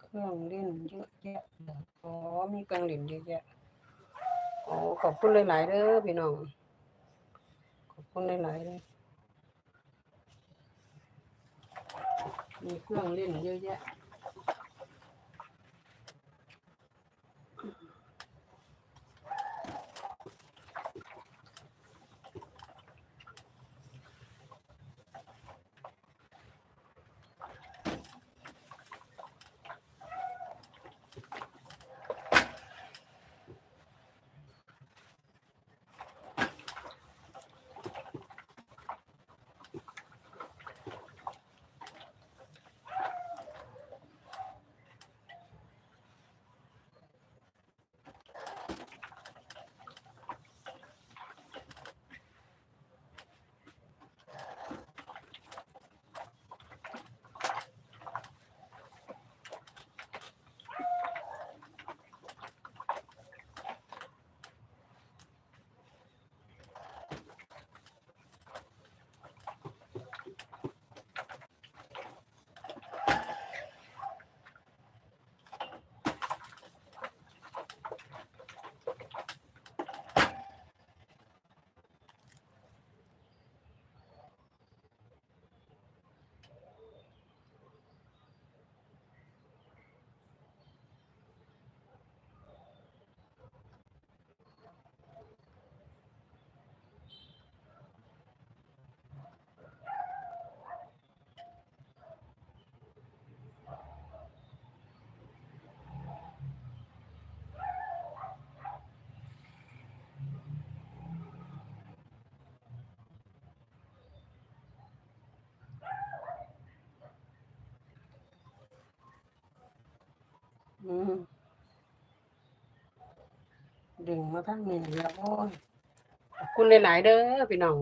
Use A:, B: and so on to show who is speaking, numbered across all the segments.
A: เครื่องเล่นเยอะแยะอ๋อมีเครื่องเล่นเยอะแยะโอ้ขอบคุณหลายๆเด้อพี่น้อง ขอบคุณหลายๆเลยมีเครื่องเล่นเยอะแยะ ดึงมาทั้งนี้แล้วโอ้ยขอบคุณหลายๆเด้อพี่น้อง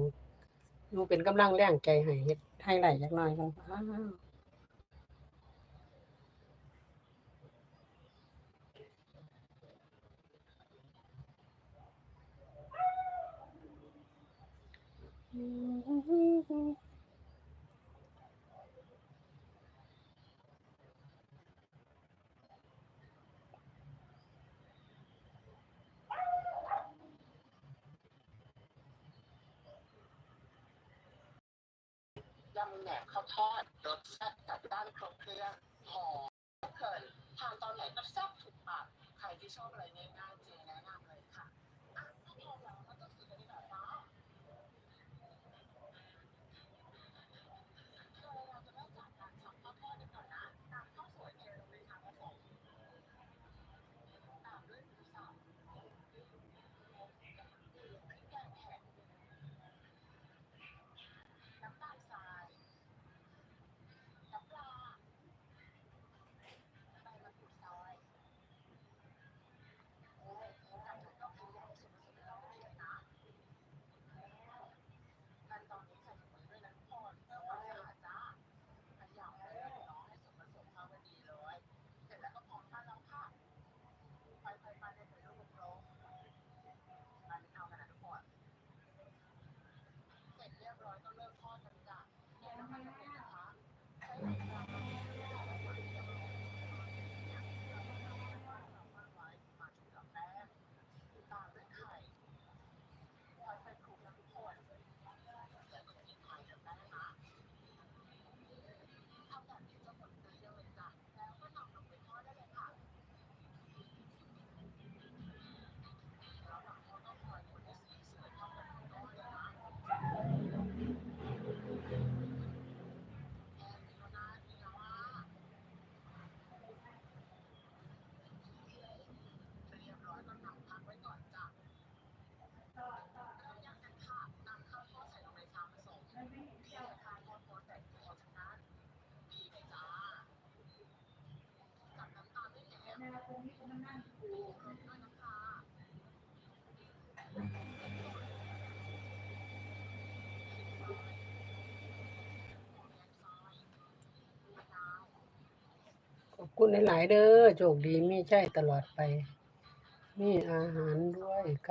A: หนูเป็นกำลังแรงใจให้เฮ็ดให้ไหลจักหน่อยกันอ้าว
B: แหนมข้าวทอดรสแซ่บจัดด้านครบเครื่องหอมเพลินทานตอนไหนก็แซ่บถูกปากใครที่ชอบอะไรง่ายๆเจ๊แนะนำเลยค่ะอะถ้าพร้อมแล้วก็ต้องซื้อกันดีกว่าจ้าโดยเราจะเริ่มจากการทำข้าวทอดกันก่อนนะนำข้าวสวยเทลงในชามผสมตามด้วยหมูสับพริกแกงแข็งน้ำตาลทราย น้ำปลาใบมะกรูดซอยโอ้ยจากนั้นก็พยายามส่วนผสมให้เราได้เลยนะขั้นตอนนี้ใส่ถุงมือด้วยนะทุกคนเพื่อความสะอาดจ้าพยายามให้เน้องให้ส่วนผสมเข้ากันดีเลย เสร็จแล้วก็พร้อมทานแล้วค่ะไปไปไปในผลลูกโลงมาเข้ากันนะทุกคน เสร็จเรียบร้อยก็เริ่มทอดกันจ้ะเนี่ยน้ำมันจะเป็นนะคะใช้เวลาประมาณ1นาทีเดียวมาไว้มาชุบกับแป้งตามด้วยไข่ค่อยๆคลุกนะทุกคนแล้วก็กินไข่กับแป้งนะทำแบบนี้จะหมดเร็วเลยจ้ะแล้วก็นำลงไปทอดได้เลยค่ะแล้วหลังทอดก็คอยคนให้สีสวยเข้ากันทั้งก้อนเลยนะ แค่นี้ก็น่ากินแล้วอะเรียบร้อยก็นำพักไว้ก่อนจ้ะเริ่มย่างกันค่ะนำข้าวทอดใส่ลงในชามผสมเที่ยวทานทอดโพสแต่เดียวทั้งนั้นดีเลยจ้ากับน้ำตาล กู้น้ำปลา
A: ขอบคุณหลาย ๆ เด้อโชคดีมีใช่ตลอดไป มีอาหารด้วยครับ